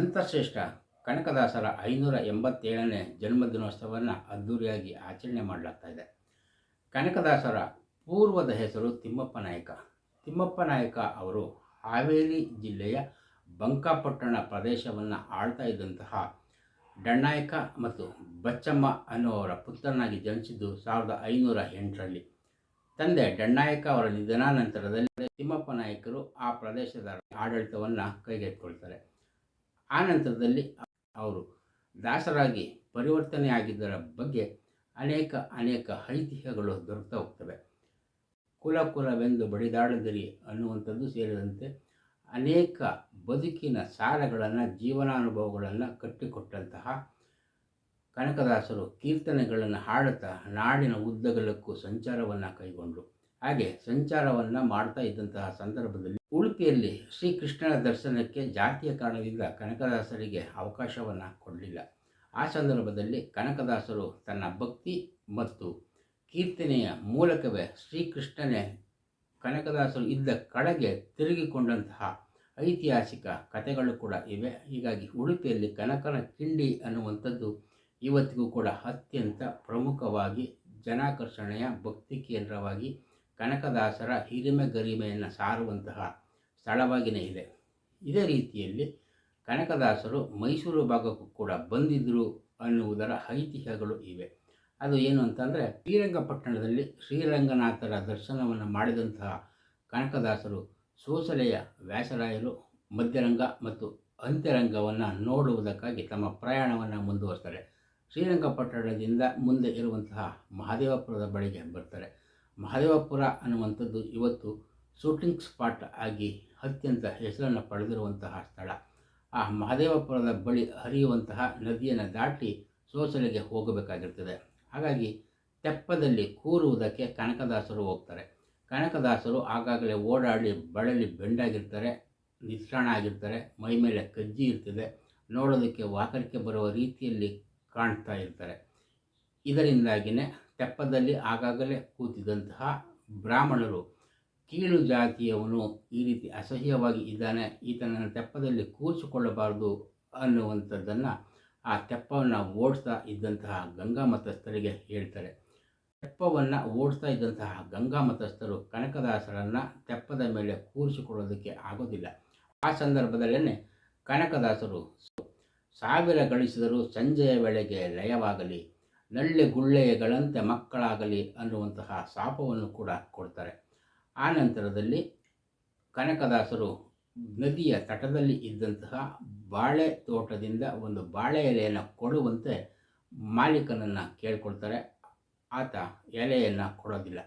ಸಂತಶ್ರೇಷ್ಠ ಕನಕದಾಸರ ಐನೂರ ಎಂಬತ್ತೇಳನೇ ಜನ್ಮದಿನೋತ್ಸವವನ್ನು ಅದ್ಧೂರಿಯಾಗಿ ಆಚರಣೆ ಮಾಡಲಾಗ್ತಾ ಇದೆ. ಕನಕದಾಸರ ಪೂರ್ವದ ಹೆಸರು ತಿಮ್ಮಪ್ಪ ನಾಯಕ. ತಿಮ್ಮಪ್ಪ ನಾಯಕ ಅವರು ಹಾವೇರಿ ಜಿಲ್ಲೆಯ ಬಂಕಾಪಟ್ಟಣ ಪ್ರದೇಶವನ್ನು ಆಳ್ತಾ ಇದ್ದಂತಹ ಡಣ್ಣಾಯಕ ಮತ್ತು ಬಚ್ಚಮ್ಮ ಅನ್ನುವರ ಪುತ್ರನಾಗಿ ಜನಿಸಿದ್ದು ಸಾವಿರದ ಐನೂರ ಎಂಟರಲ್ಲಿ. ತಂದೆ ಡಣ್ಣಾಯಕ ಅವರ ನಿಧನಾನಂತರದಲ್ಲಿ ತಿಮ್ಮಪ್ಪ ನಾಯಕರು ಆ ಪ್ರದೇಶದ ಆಡಳಿತವನ್ನು ಕೈಗೆತ್ತಿಕೊಳ್ತಾರೆ. ಆ ನಂತರದಲ್ಲಿ ಅವರು ದಾಸರಾಗಿ ಪರಿವರ್ತನೆ ಆಗಿದ್ದರ ಬಗ್ಗೆ ಅನೇಕ ಅನೇಕ ಐತಿಹ್ಯಗಳು ದೊರಕ್ತಾ ಹೋಗ್ತವೆ. ಕುಲ ಕುಲವೆಂದು ಬಡಿದಾಡದಿರಿ ಅನ್ನುವಂಥದ್ದು ಸೇರಿದಂತೆ ಅನೇಕ ಬದುಕಿನ ಸಾರಗಳನ್ನು, ಜೀವನಾನುಭವಗಳನ್ನು ಕಟ್ಟಿಕೊಟ್ಟಂತಹ ಕನಕದಾಸರು ಕೀರ್ತನೆಗಳನ್ನು ಹಾಡುತ್ತಾ ನಾಡಿನ ಉದ್ದಗಲಕ್ಕೂ ಸಂಚಾರವನ್ನು ಕೈಗೊಂಡರು. ಹಾಗೆ ಸಂಚಾರವನ್ನು ಮಾಡ್ತಾ ಇದ್ದಂತಹ ಸಂದರ್ಭದಲ್ಲಿ ಉಡುಪಿಯಲ್ಲಿ ಶ್ರೀಕೃಷ್ಣನ ದರ್ಶನಕ್ಕೆ ಜಾತಿಯ ಕಾರಣದಿಂದ ಕನಕದಾಸರಿಗೆ ಅವಕಾಶವನ್ನು ಕೊಡಲಿಲ್ಲ. ಆ ಸಂದರ್ಭದಲ್ಲಿ ಕನಕದಾಸರು ತನ್ನ ಭಕ್ತಿ ಮತ್ತು ಕೀರ್ತನೆಯ ಮೂಲಕವೇ ಶ್ರೀಕೃಷ್ಣನೇ ಕನಕದಾಸರು ಇದ್ದ ಕಡೆಗೆ ತಿರುಗಿಕೊಂಡಂತಹ ಐತಿಹಾಸಿಕ ಕಥೆಗಳು ಕೂಡ ಇವೆ. ಹೀಗಾಗಿ ಉಡುಪಿಯಲ್ಲಿ ಕನಕನ ಕಿಂಡಿ ಅನ್ನುವಂಥದ್ದು ಇವತ್ತಿಗೂ ಕೂಡ ಅತ್ಯಂತ ಪ್ರಮುಖವಾಗಿ ಜನಾಕರ್ಷಣೆಯ ಭಕ್ತಿ ಕೇಂದ್ರವಾಗಿ ಕನಕದಾಸರ ಹಿರಿಮೆ ಗರಿಮೆಯನ್ನು ಸಾರುವಂತಹ ಸ್ಥಳವಾಗಿಯೇ ಇದೆ. ಇದೇ ರೀತಿಯಲ್ಲಿ ಕನಕದಾಸರು ಮೈಸೂರು ಭಾಗಕ್ಕೂ ಕೂಡ ಬಂದಿದ್ದರು ಅನ್ನುವುದರ ಐತಿಹ್ಯಗಳು ಇವೆ. ಅದು ಏನು ಅಂತಂದರೆ ಶ್ರೀರಂಗಪಟ್ಟಣದಲ್ಲಿ ಶ್ರೀರಂಗನಾಥರ ದರ್ಶನವನ್ನು ಮಾಡಿದಂತಹ ಕನಕದಾಸರು ಸೋಸಲೆಯ ವ್ಯಾಸರಾಯರು ಮಧ್ಯರಂಗ ಮತ್ತು ಅಂತ್ಯರಂಗವನ್ನು ನೋಡುವುದಕ್ಕಾಗಿ ತಮ್ಮ ಪ್ರಯಾಣವನ್ನು ಮುಂದುವರಿಸ್ತಾರೆ. ಶ್ರೀರಂಗಪಟ್ಟಣದಿಂದ ಮುಂದೆ ಇರುವಂತಹ ಮಹಾದೇವಪುರದ ಬಳಿಗೆ ಬರ್ತಾರೆ. ಮಹದೇವಪುರ ಅನ್ನುವಂಥದ್ದು ಇವತ್ತು ಶೂಟಿಂಗ್ ಸ್ಪಾಟ್ ಆಗಿ ಅತ್ಯಂತ ಹೆಸರನ್ನು ಪಡೆದಿರುವಂತಹ ಸ್ಥಳ. ಆ ಮಹದೇವಪುರದ ಬಳಿ ಹರಿಯುವಂತಹ ನದಿಯನ್ನು ದಾಟಿ ಸೋಸಲೆಗೆ ಹೋಗಬೇಕಾಗಿರ್ತದೆ. ಹಾಗಾಗಿ ತೆಪ್ಪದಲ್ಲಿ ಕೂರುವುದಕ್ಕೆ ಕನಕದಾಸರು ಹೋಗ್ತಾರೆ. ಕನಕದಾಸರು ಆಗಾಗಲೇ ಓಡಾಡಿ ಬಳಲಿ ಬೆಂಡಾಗಿರ್ತಾರೆ ನಿತ್ರಾಣ ಆಗಿರ್ತಾರೆ, ಮೈ ಮೇಲೆ ಕಜ್ಜಿ ಇರ್ತದೆ. ನೋಡೋದಕ್ಕೆ ವಾಕರಿಕೆ ಬರುವ ರೀತಿಯಲ್ಲಿ ಕಾಣ್ತಾ ಇರ್ತಾರೆ. ಇದರಿಂದಾಗಿಯೇ ತೆಪ್ಪದಲ್ಲಿ ಆಗಾಗಲೇ ಕೂತಿದ್ದಂತಹ ಬ್ರಾಹ್ಮಣರು ಕೀಳು ಜಾತಿಯವನು ಈ ರೀತಿ ಅಸಹ್ಯವಾಗಿ ಇದ್ದಾನೆ, ಈತನನ್ನು ತೆಪ್ಪದಲ್ಲಿ ಕೂರಿಸಿಕೊಳ್ಳಬಾರದು ಅನ್ನುವಂಥದ್ದನ್ನು ಆ ತೆಪ್ಪವನ್ನು ಓಡಿಸ್ತಾ ಇದ್ದಂತಹ ಗಂಗಾ ಮತಸ್ಥರಿಗೆ ಹೇಳ್ತಾರೆ. ತೆಪ್ಪವನ್ನು ಓಡಿಸ್ತಾ ಇದ್ದಂತಹ ಗಂಗಾ ಮತಸ್ಥರು ಕನಕದಾಸರನ್ನು ತೆಪ್ಪದ ಮೇಲೆ ಕೂರಿಸಿಕೊಳ್ಳೋದಕ್ಕೆ ಆಗೋದಿಲ್ಲ. ಆ ಸಂದರ್ಭದಲ್ಲೇ ಕನಕದಾಸರು ಸಾವಿರ ಗಳಿಸಿದರೂ ಸಂಜೆಯ ವೇಳೆಗೆ ಲಯವಾಗಲಿ ನಳ್ಳೆ ಗುಳ್ಳೆಯಗಳಂತೆ ಮಕ್ಕಳಾಗಲಿ ಅನ್ನುವಂತಹ ಶಾಪವನ್ನು ಕೂಡ ಕೊಡ್ತಾರೆ. ಆ ನಂತರದಲ್ಲಿ ಕನಕದಾಸರು ನದಿಯ ತಟದಲ್ಲಿ ಇದ್ದಂತಹ ಬಾಳೆ ತೋಟದಿಂದ ಒಂದು ಬಾಳೆ ಎಲೆಯನ್ನು ಕೊಡುವಂತೆ ಮಾಲೀಕನನ್ನು ಕೇಳಿಕೊಳ್ತಾರೆ. ಆತ ಎಲೆಯನ್ನು ಕೊಡೋದಿಲ್ಲ.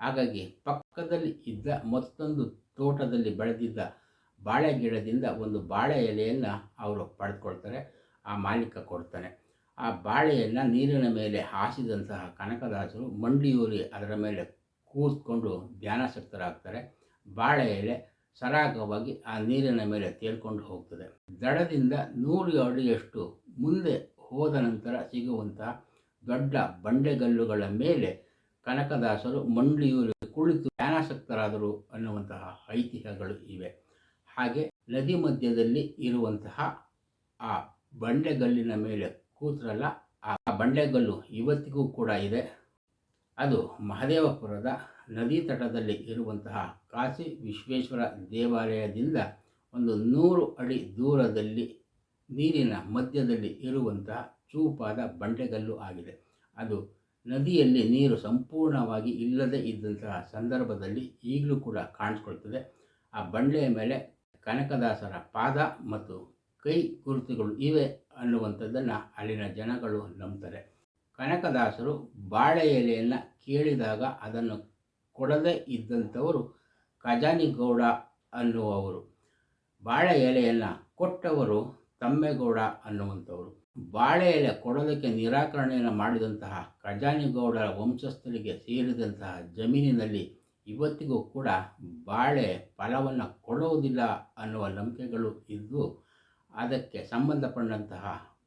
ಹಾಗಾಗಿ ಪಕ್ಕದಲ್ಲಿ ಇದ್ದ ಮತ್ತೊಂದು ತೋಟದಲ್ಲಿ ಬೆಳೆದಿದ್ದ ಬಾಳೆ ಗಿಡದಿಂದ ಒಂದು ಬಾಳೆ ಎಲೆಯನ್ನು ಅವರು ಪಡೆದುಕೊಳ್ತಾರೆ. ಆ ಮಾಲೀಕ ಕೊಡ್ತಾನೆ. ಆ ಬಾಳೆಯನ್ನು ನೀರಿನ ಮೇಲೆ ಹಾಸಿದಂತಹ ಕನಕದಾಸರು ಮಂಡಿಯೂರಿ ಅದರ ಮೇಲೆ ಕೂತ್ಕೊಂಡು ಧ್ಯಾನಾಸಕ್ತರಾಗ್ತಾರೆ. ಬಾಳೆ ಎಲೆ ಸರಾಗವಾಗಿ ಆ ನೀರಿನ ಮೇಲೆ ತೇಲ್ಕೊಂಡು ಹೋಗ್ತದೆ. ದಡದಿಂದ ನೂರು ಅಡಿಯಷ್ಟು ಮುಂದೆ ಹೋದ ನಂತರ ಸಿಗುವಂತಹ ದೊಡ್ಡ ಬಂಡೆಗಲ್ಲುಗಳ ಮೇಲೆ ಕನಕದಾಸರು ಮಂಡಿಯೂರಿ ಕುಳಿತು ಧ್ಯಾನಾಸಕ್ತರಾದರು ಅನ್ನುವಂತಹ ಐತಿಹ್ಯಗಳು ಇವೆ. ಹಾಗೆ ನದಿ ಮಧ್ಯದಲ್ಲಿ ಇರುವಂತಹ ಆ ಬಂಡೆಗಲ್ಲಿನ ಮೇಲೆ ಕೂತ್ರಲ್ಲ, ಆ ಬಂಡೆಗಲ್ಲು ಇವತ್ತಿಗೂ ಕೂಡ ಇದೆ. ಅದು ಮಹದೇವಪುರದ ನದಿ ತಟದಲ್ಲಿ ಇರುವಂತಹ ಕಾಶಿ ವಿಶ್ವೇಶ್ವರ ದೇವಾಲಯದಿಂದ ಒಂದು ನೂರು ಅಡಿ ದೂರದಲ್ಲಿ, ನೀರಿನ ಮಧ್ಯದಲ್ಲಿ ಇರುವಂತಹ ಚೂಪಾದ ಬಂಡೆಗಲ್ಲು ಆಗಿದೆ. ಅದು ನದಿಯಲ್ಲಿ ನೀರು ಸಂಪೂರ್ಣವಾಗಿ ಇಲ್ಲದೆ ಇದ್ದಂತಹ ಸಂದರ್ಭದಲ್ಲಿ ಈಗಲೂ ಕೂಡ ಕಾಣಿಸ್ಕೊಳ್ತದೆ. ಆ ಬಂಡೆಯ ಮೇಲೆ ಕನಕದಾಸರ ಪಾದ ಮತ್ತು ಕೈ ಗುರುತುಗಳು ಇವೆ ಅನ್ನುವಂಥದ್ದನ್ನು ಅಲ್ಲಿನ ಜನಗಳು ನಂಬ್ತಾರೆ. ಕನಕದಾಸರು ಬಾಳೆ ಎಲೆಯನ್ನು ಕೇಳಿದಾಗ ಅದನ್ನು ಕೊಡದೇ ಇದ್ದಂಥವರು ಖಜಾನಿಗೌಡ ಅನ್ನುವವರು. ಬಾಳೆ ಎಲೆಯನ್ನು ಕೊಟ್ಟವರು ತಮ್ಮೇಗೌಡ ಅನ್ನುವಂಥವರು. ಬಾಳೆ ಎಲೆ ಕೊಡೋದಕ್ಕೆ ನಿರಾಕರಣೆಯನ್ನು ಮಾಡಿದಂತಹ ಖಜಾನಿಗೌಡರ ವಂಶಸ್ಥರಿಗೆ ಸೇರಿದಂತಹ ಜಮೀನಿನಲ್ಲಿ ಇವತ್ತಿಗೂ ಕೂಡ ಬಾಳೆ ಫಲವನ್ನು ಕೊಡುವುದಿಲ್ಲ ಅನ್ನುವ ನಂಬಿಕೆಗಳು ಇದ್ದು ಅದಕ್ಕೆ ಸಂಬಂಧಪಟ್ಟಂತಹ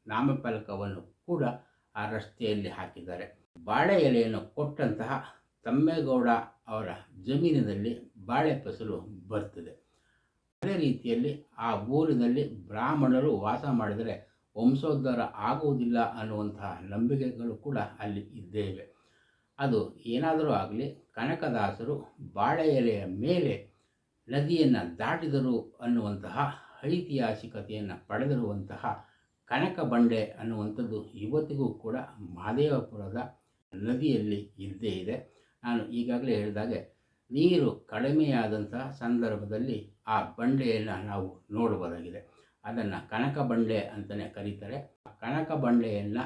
ನಾಮಫಲಕವನ್ನು ಕೂಡ ಆ ರಸ್ತೆಯಲ್ಲಿ ಹಾಕಿದ್ದಾರೆ. ಬಾಳೆ ಎಲೆಯನ್ನು ಕೊಟ್ಟಂತಹ ತಮ್ಮೇಗೌಡ ಅವರ ಜಮೀನಿನಲ್ಲಿ ಬಾಳೆ ಫಸಲು ಬರ್ತದೆ. ಅದೇ ರೀತಿಯಲ್ಲಿ ಆ ಊರಿನಲ್ಲಿ ಬ್ರಾಹ್ಮಣರು ವಾಸ ಮಾಡಿದರೆ ವಂಶೋದ್ಧಾರ ಆಗುವುದಿಲ್ಲ ಅನ್ನುವಂತಹ ನಂಬಿಕೆಗಳು ಕೂಡ ಅಲ್ಲಿ ಇದ್ದೇ ಇವೆ ಅದು ಏನಾದರೂ ಆಗಲಿ ಕನಕದಾಸರು ಬಾಳೆ ಎಲೆಯ ಮೇಲೆ ನದಿಯನ್ನು ದಾಟಿದರು ಅನ್ನುವಂತಹ ಐತಿಹಾಸಿಕತೆಯನ್ನು ಪಡೆದಿರುವಂತಹ ಕನಕ ಬಂಡೆ ಅನ್ನುವಂಥದ್ದು ಇವತ್ತಿಗೂ ಕೂಡ ಮಹದೇವಪುರದ ನದಿಯಲ್ಲಿ ಇದ್ದೇ ಇದೆ. ನಾನು ಈಗಾಗಲೇ ಹೇಳಿದಾಗೆ ನೀರು ಕಡಿಮೆಯಾದಂತಹ ಸಂದರ್ಭದಲ್ಲಿ ಆ ಬಂಡೆಯನ್ನು ನಾವು ನೋಡಬಹುದಾಗಿದೆ. ಅದನ್ನು ಕನಕ ಬಂಡೆ ಅಂತಲೇ ಕರೀತಾರೆ. ಕನಕ ಬಂಡೆಯನ್ನು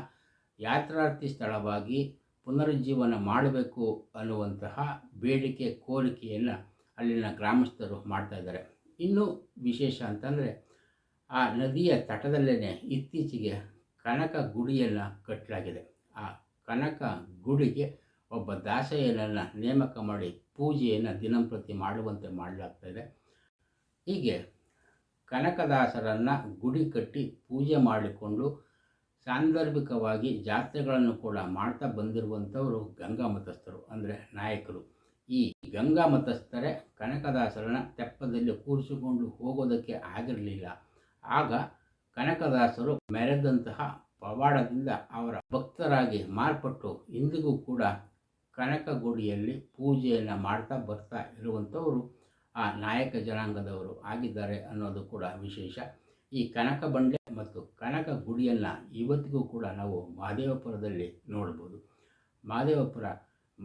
ಯಾತ್ರಾರ್ಥಿ ಸ್ಥಳವಾಗಿ ಪುನರುಜ್ಜೀವನ ಮಾಡಬೇಕು ಅನ್ನುವಂತಹ ಬೇಡಿಕೆ, ಕೋರಿಕೆಯನ್ನು ಅಲ್ಲಿನ ಗ್ರಾಮಸ್ಥರು ಮಾಡ್ತಾ ಇದ್ದಾರೆ. ಇನ್ನೂ ವಿಶೇಷ ಅಂತಂದರೆ ಆ ನದಿಯ ತಟದಲ್ಲೇ ಇತ್ತೀಚೆಗೆ ಕನಕ ಗುಡಿಯನ್ನು ಕಟ್ಟಲಾಗಿದೆ ಆ ಕನಕ ಗುಡಿಗೆ ಒಬ್ಬ ದಾಸಯ್ಯನನ್ನು ನೇಮಕ ಮಾಡಿ ಪೂಜೆಯನ್ನು ದಿನಂಪ್ರತಿ ಮಾಡುವಂತೆ ಮಾಡಲಾಗ್ತಾಯಿದೆ. ಹೀಗೆ ಕನಕದಾಸರನ್ನು ಗುಡಿ ಕಟ್ಟಿ ಪೂಜೆ ಮಾಡಿಕೊಂಡು ಸಾಂದರ್ಭಿಕವಾಗಿ ಜಾತ್ರೆಗಳನ್ನು ಕೂಡ ಮಾಡ್ತಾ ಬಂದಿರುವಂಥವರು ಗಂಗಾ ಮತಸ್ಥರು ಅಂದರೆ ನಾಯಕರು. ಈ ಗಂಗಾ ಮತಸ್ಥರೇ ಕನಕದಾಸರನ್ನ ತೆಪ್ಪದಲ್ಲಿ ಕೂರಿಸಿಕೊಂಡು ಹೋಗೋದಕ್ಕೆ ಆಗಿರಲಿಲ್ಲ. ಆಗ ಕನಕದಾಸರು ಮೆರೆದಂತಹ ಪವಾಡದಿಂದ ಅವರ ಭಕ್ತರಾಗಿ ಮಾರ್ಪಟ್ಟು ಇಂದಿಗೂ ಕೂಡ ಕನಕ ಗುಡಿಯಲ್ಲಿ ಪೂಜೆಯನ್ನು ಮಾಡ್ತಾ ಬರ್ತಾ ಇರುವಂಥವರು ಆ ನಾಯಕ ಜನಾಂಗದವರು ಆಗಿದ್ದಾರೆ ಅನ್ನೋದು ಕೂಡ ವಿಶೇಷ. ಈ ಕನಕ ಬಂಡೆ ಮತ್ತು ಕನಕ ಗುಡಿಯನ್ನು ಇವತ್ತಿಗೂ ಕೂಡ ನಾವು ಮಹದೇವಪುರದಲ್ಲಿ ನೋಡ್ಬೋದು. ಮಹದೇವಪುರ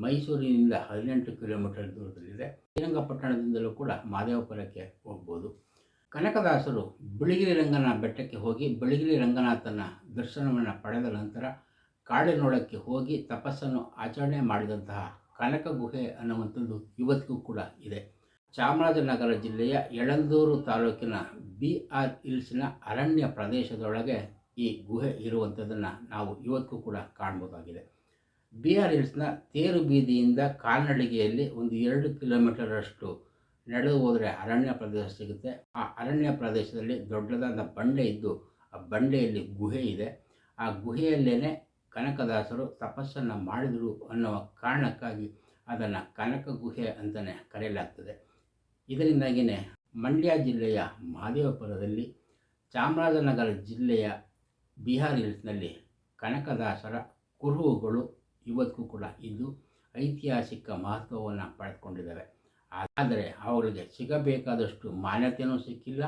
ಮೈಸೂರಿನಿಂದ ಹದಿನೆಂಟು ಕಿಲೋಮೀಟರ್ ದೂರದಲ್ಲಿದೆ. ಶ್ರೀರಂಗಪಟ್ಟಣದಿಂದಲೂ ಕೂಡ ಮಾದೇವಪುರಕ್ಕೆ ಹೋಗ್ಬೋದು. ಕನಕದಾಸರು ಬಿಳಿಗಿರಿ ರಂಗನ ಬೆಟ್ಟಕ್ಕೆ ಹೋಗಿ ಬಿಳಿಗಿರಿ ರಂಗನಾಥನ ದರ್ಶನವನ್ನು ಪಡೆದ ನಂತರ ಕಾಡಿನೊಳಕ್ಕೆ ಹೋಗಿ ತಪಸ್ಸನ್ನು ಆಚರಣೆ ಮಾಡಿದಂತಹ ಕನಕ ಗುಹೆ ಅನ್ನುವಂಥದ್ದು ಇವತ್ತಿಗೂ ಕೂಡ ಇದೆ. ಚಾಮರಾಜನಗರ ಜಿಲ್ಲೆಯ ಯಳಂದೂರು ತಾಲೂಕಿನ ಬಿ ಆರ್ ಹಿಲ್ಸ್ನ ಅರಣ್ಯ ಪ್ರದೇಶದೊಳಗೆ ಈ ಗುಹೆ ಇರುವಂಥದ್ದನ್ನು ನಾವು ಇವತ್ತಿಗೂ ಕೂಡ ಕಾಣ್ಬೋದಾಗಿದೆ. ಬಿ ಆರ್ ಹಿಲ್ಸ್ನ ತೇರು ಬೀದಿಯಿಂದ ಕಾಲ್ನಡಿಗೆಯಲ್ಲಿ ಒಂದು ಎರಡು ಕಿಲೋಮೀಟರಷ್ಟು ನಡೆದು ಹೋದರೆ ಅರಣ್ಯ ಪ್ರದೇಶ ಸಿಗುತ್ತೆ. ಆ ಅರಣ್ಯ ಪ್ರದೇಶದಲ್ಲಿ ದೊಡ್ಡದಾದ ಬಂಡೆ ಇದ್ದು ಆ ಬಂಡೆಯಲ್ಲಿ ಗುಹೆ ಇದೆ. ಆ ಗುಹೆಯಲ್ಲೇ ಕನಕದಾಸರು ತಪಸ್ಸನ್ನು ಮಾಡಿದರು ಅನ್ನುವ ಕಾರಣಕ್ಕಾಗಿ ಅದನ್ನು ಕನಕ ಗುಹೆ ಅಂತಲೇ ಕರೆಯಲಾಗ್ತದೆ. ಇದರಿಂದಾಗಿಯೇ ಮಂಡ್ಯ ಜಿಲ್ಲೆಯ ಮಹದೇವಪುರದಲ್ಲಿ ಚಾಮರಾಜನಗರ ಜಿಲ್ಲೆಯ ಬಿಹಾರ್ ಹಿಲ್ಸ್ನಲ್ಲಿ ಕನಕದಾಸರ ಕುರುಹುಗಳು ಇವತ್ತಿಗೂ ಕೂಡ ಇದು ಐತಿಹಾಸಿಕ ಮಹತ್ವವನ್ನು ಪಡೆದುಕೊಂಡಿದ್ದಾವೆ. ಆದರೆ ಅವುಗಳಿಗೆ ಸಿಗಬೇಕಾದಷ್ಟು ಮಾನ್ಯತೆಯೂ ಸಿಕ್ಕಿಲ್ಲ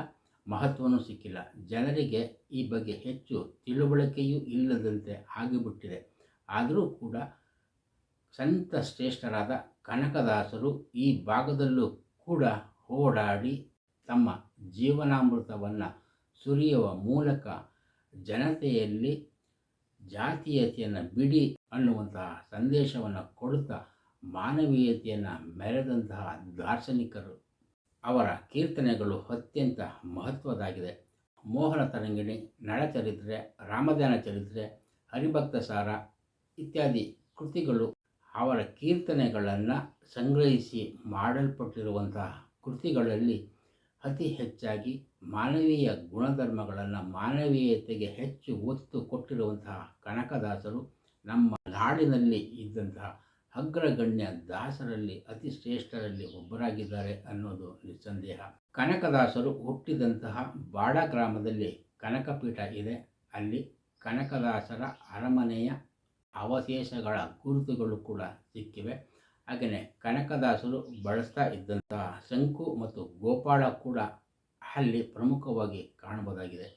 ಮಹತ್ವವೂ ಸಿಕ್ಕಿಲ್ಲ. ಜನರಿಗೆ ಈ ಬಗ್ಗೆ ಹೆಚ್ಚು ತಿಳುವಳಿಕೆಯೂ ಇಲ್ಲದಂತೆ ಆಗಿಬಿಟ್ಟಿದೆ. ಆದರೂ ಕೂಡ ಸಂತ ಶ್ರೇಷ್ಠರಾದ ಕನಕದಾಸರು ಈ ಭಾಗದಲ್ಲೂ ಕೂಡ ಓಡಾಡಿ ತಮ್ಮ ಜೀವನಾಮೃತವನ್ನು ಸುರಿಯುವ ಮೂಲಕ ಜನತೆಯಲ್ಲಿ ಜಾತೀಯತೆಯನ್ನು ಬಿಡಿ ಅನ್ನುವಂತಹ ಸಂದೇಶವನ್ನು ಕೊಡುತ್ತಾ ಮಾನವೀಯತೆಯನ್ನು ಮೆರೆದಂತಹ ದಾರ್ಶನಿಕರು ಅವರ ಕೀರ್ತನೆಗಳು ಅತ್ಯಂತ ಮಹತ್ವದಾಗಿದೆ ಮೋಹನ ತರಂಗಿಣಿ, ನಳಚರಿತ್ರೆ, ರಾಮದಾನ ಚರಿತ್ರೆ, ಹರಿಭಕ್ತ ಸಾರ ಇತ್ಯಾದಿ ಕೃತಿಗಳು ಅವರ ಕೀರ್ತನೆಗಳನ್ನು ಸಂಗ್ರಹಿಸಿ ಮಾಡಲ್ಪಟ್ಟಿರುವಂತಹ ಕೃತಿಗಳಲ್ಲಿ ಅತಿ ಹೆಚ್ಚಾಗಿ ಮಾನವೀಯ ಗುಣಧರ್ಮಗಳನ್ನು ಮಾನವೀಯತೆಗೆ ಹೆಚ್ಚು ಒತ್ತು ಕೊಟ್ಟಿರುವಂತಹ ಕನಕದಾಸರು ನಮ್ಮ ನಾಡಿನಲ್ಲಿ ಇದ್ದಂತಹ ಅಗ್ರಗಣ್ಯ ದಾಸರಲ್ಲಿ, ಅತಿ ಶ್ರೇಷ್ಠರಲ್ಲಿ ಒಬ್ಬರಾಗಿದ್ದಾರೆ ಅನ್ನೋದು ನಿಸ್ಸಂದೇಹ. ಕನಕದಾಸರು ಹುಟ್ಟಿದಂತಹ ಬಾಡ ಗ್ರಾಮದಲ್ಲಿ ಕನಕಪೀಠ ಇದೆ. ಅಲ್ಲಿ ಕನಕದಾಸರ ಅರಮನೆಯ ಅವಶೇಷಗಳ ಗುರುತುಗಳು ಕೂಡ ಸಿಕ್ಕಿವೆ. ಹಾಗೆಯೇ ಕನಕದಾಸರು ಬಳಸ್ತಾ ಇದ್ದಂತಹ ಶಂಕು ಮತ್ತು ಗೋಪಾಳ ಕೂಡ ಅಲ್ಲಿ ಪ್ರಮುಖವಾಗಿ ಕಾಣಬಹುದಾಗಿದೆ.